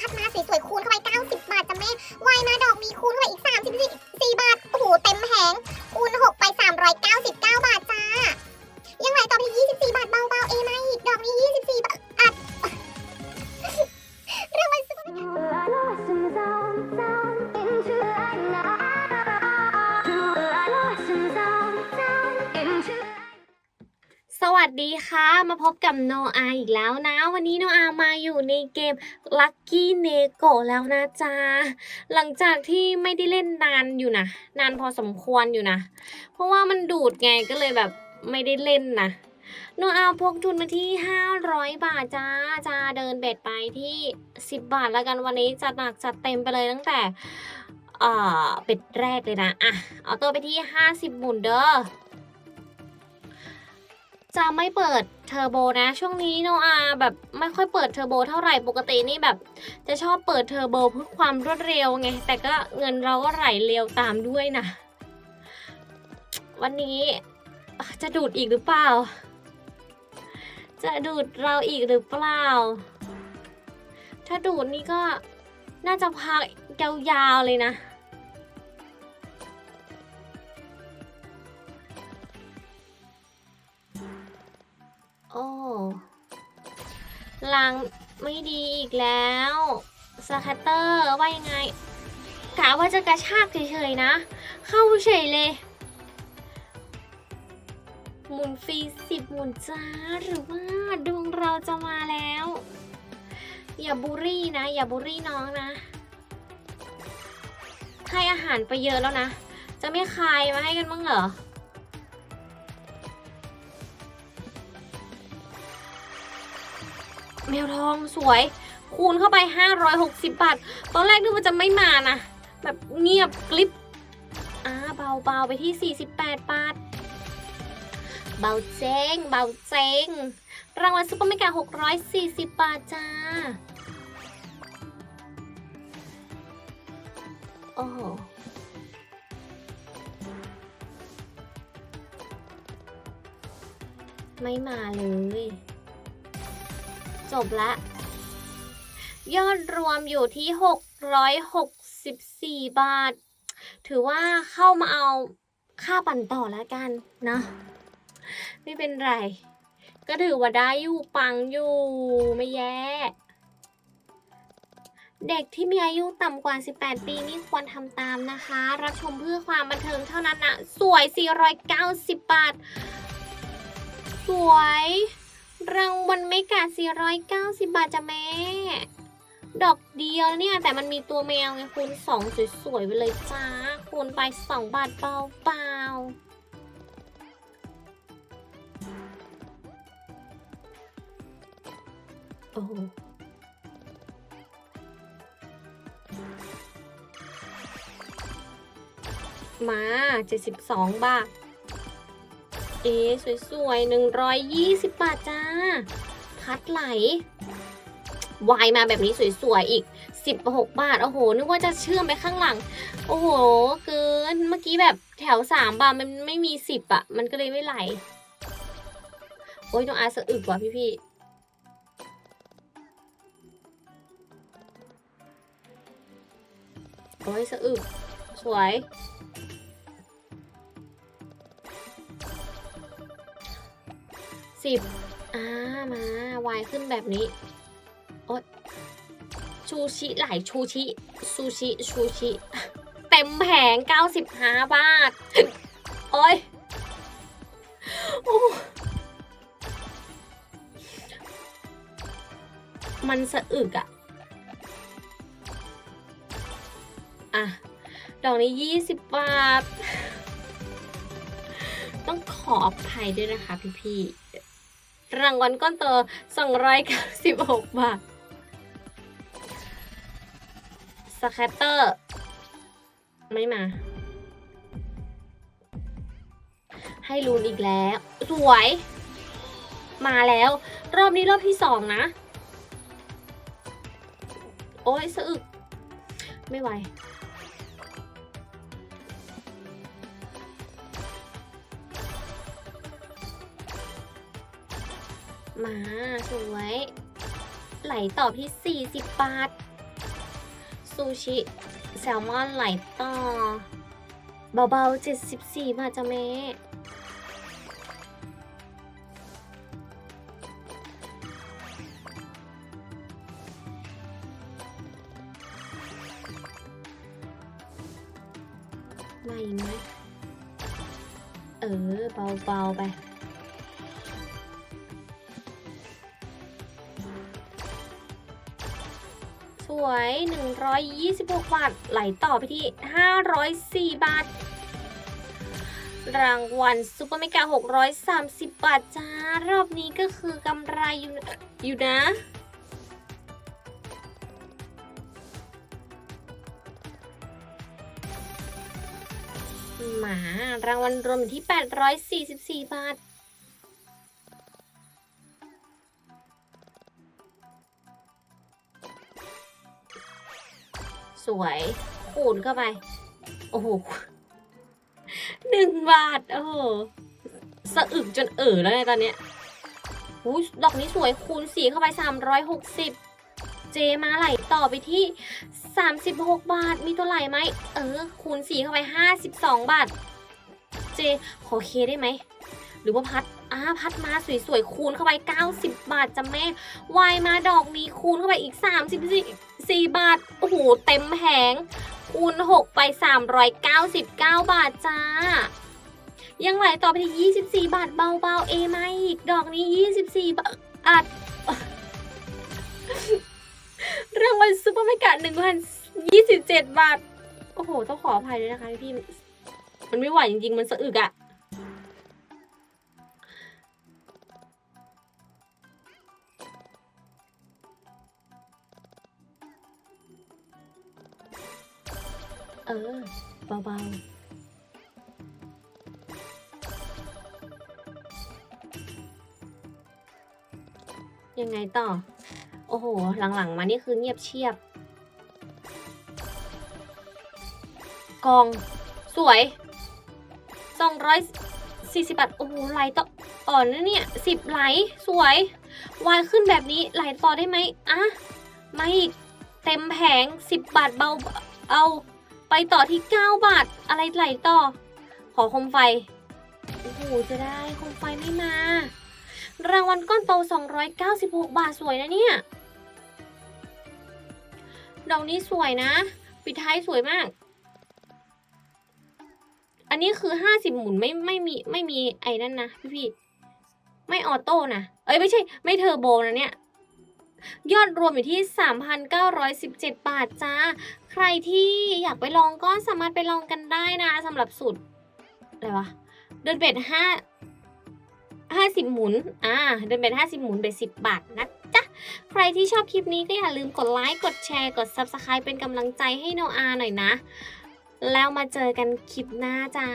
พับมาสวยๆคูณเข้าไป 90 บาทจ้ะแม่วายมาดอกมีคูณเข้าไปอีก 34 บาท โอ้โห เต็มแหงคูณ 6 ไป 399 บาทจ้า ยังไหลต่อไปที่24 ดีค่ะ มาพบกับโนอาอีกแล้วนะ วันนี้โนอามาอยู่ในเกม Lucky n e g o แล้วนะจ๊ะ หลังจากที่ไม่ได้เล่นนานอยู่นะ นานพอสมควรอยู่นะ เพราะว่ามันดูดไงก็เลยแบบไม่ได้เล่นนะโนอาพกทุนมาที่ 500 บาทจ้าจะเดินเบ็ดไปที่ 10 บาทแล้วกันวันนี้จัดหนักจัดเต็มไปเลยตั้งแต่เอ่อเป็ดแรกเลยนะอะเอาตัวไปที่ 50หมุนเด้อ จะไม่เปิดเทอร์โบนะ ช่วงนี้โนอาแบบไม่ค่อยเปิดเทอร์โบเท่าไหร่ปกตินี่แบบ จะชอบเปิดเทอร์โบเพื่อความรวดเร็วไง แต่ก็เงินเราก็ไหลเร็วตามด้วยนะ วันนี้จะดูดอีกหรือเปล่า จะดูดเราอีกหรือเปล่า ถ้าดูดนี่ก็น่าจะพักยาวๆเลยนะ ลังไม่ดีอีกแล้วสแคตเตอร์ว่ายังไงกะว่าจะกระชากเฉยๆนะ เข้าเฉยเลย หมุนฟรีสิบหมุนจ้าหรือว่าดวงเราจะมาแล้ว อย่าบูรี่นะ อย่าบูรี่น้องนะให้อาหารไปเยอะแล้วนะ จะไม่คายมาให้กันบ้างเหรอ แมวทองสวย คูณเข้าไป 560 บาท ตอนแรกนึกว่าจะไม่มานะ แบบเงียบกลิบอ่าเบาๆไปที่ 48 บาท เบาเจ๊งเบาเจ๊งรางวัลซุปเปอร์เมกา640 บาทจ้า โอ้โหไม่มาเลย จบละ ยอดรวมอยู่ที่ 664 บาท ถือว่าเข้ามาเอาค่าปั่นต่อแล้วกันนะ ไม่เป็นไร ก็ถือว่าได้อยู่ปังอยู่ไม่แย่เด็กที่มีอายุต่ำกว่า 18 ปีนี่ควรทำตามนะคะ รับชมเพื่อความบันเทิงเท่านั้นนะสวย 490 บาท สวย รางวัลไม่กา490 บาทจ้ะแม่ ดอกเดียวเนี่ย แต่มันมีตัวแมวไงคูณ2สวยๆไปเลยจ้า คูณไป 2 บาทเปล่าๆโอ้มา 72 บาท เอสวยๆหนึ่งร้อยยี่สิบบาทจ้าคัดไหล วายมาแบบนี้สวยๆอีกสิบหกบาท โอ้โห นึกว่าจะเชื่อมไปข้างหลัง โอ้โห เกิน เมื่อกี้แบบแถวสามบาทมันไม่มีสิบอะมันก็เลยไม่ไหล โอ้ยน้องอาสะอึกว่ะพี่พี่ๆโอ้ยสะอึกสวย สิบอ่ามาวายขึ้นแบบนี้โอ๊ยชูชิหลายชูชิซูชิชูชิเต็มแผง 95 บาท โอ๊ยโอ้มันสะอึกอะอะ ดอกนี้ 20 บาท ต้องขออภัยด้วยนะคะพี่ๆ รางวัลก้อนโต296 บาทสแคตเตอร์ ไม่มา ให้ลูนอีกแล้ว สวย มาแล้ว รอบนี้รอบที่สองนะ โอ้ยสะอึก ไม่ไหว มาสวย ไหลต่อที่ 40 บาท ซูชิ แซลมอนไหลต่อ เบาๆ 74 บาทจ้ะแม่มาอีกไหมเออ เบาๆไป วย 126 บาท ไหลต่อไปที่ 504 บาท รางวัลซูเปอร์เมกา 630 บาทจ้ารอบนี้ก็คือกำไรอยู่นะอยู่นะหมารางวัลรวมอยู่ที่ 844 บาท วยคูณเข้าไป โอ้โหหนึ่งบาท โอ้โหสะอึกจนเอ่อแล้วในยตอนเนี้ยอุ้ยดอกนี้สวยคูณสี่เข้าไป360เจมาไหลต่อไปที่ 36 บาท มีตัวไหลไหม เออ คูณสี่เข้าไป 52 บาท เจ ขอเคได้ไหม หรือว่าพัดอ่าพัดมาสวยๆ คูณเข้าไป 90 บาทจ้ะแม่ วายมาดอกนี้คูณเข้าไปอีก 34 4 บาท โอ้โห เต็มแผงคูณ6 ไป 399 บาทจ้า ยังไหลต่อไปที่24 บาทเบาๆเอมาอีก ดอกนี้ 24 บาทอัดรางวัลซุปเปอร์เมกะ1,027บาท โอ้โห ต้องขออภัยด้วยนะคะพี่ มันไม่ไหวจริงๆ มันสะอึกอะ ออ เบาๆ ยังไงต่อ โอ้โห หลังๆ มานี่คือเงียบเชียบ กอง สวย240บาท โอ้โหไหลต่ออ่อนนะเนี่ยสิบไหล สวย วายขึ้นแบบนี้ไหลต่อได้ไหมอะไม่อีก เต็มแผง10บาทเบาเอา ไปต่อที่ 9 บาท อะไรไหลต่อ ขอคมไฟ โอ้โห จะได้คมไฟไม่มา รางวัลก้อนโต 296 บาทสวยนะเนี่ย ดอกนี้สวยนะ ปิดท้ายสวยมาก อันนี้คือ 50 หมุนไม่ไม่มีไม่มีไอ้นั่นนะพี่พี่ๆไม่ออโต้นะ เอ้ยไม่ใช่ ไม่เทอร์โบนะเนี่ยยอดรวมอยู่ที่ 3,917 บาทจ้า ใครที่อยากไปลองก็สามารถไปลองกันได้นะสำหรับสูตรอะไรวะเดินเบ็ดห้าห้าสิบหมุน อ่า เดินเบ็ดห้าสิบหมุนเบ็ดสิบบาทนะจ๊ะ ใครที่ชอบคลิปนี้ก็อย่าลืมกดไลค์ กดแชร์ กด Subscribe เป็นกำลังใจให้โนอาหน่อยนะ แล้วมาเจอกันคลิปหน้าจ้า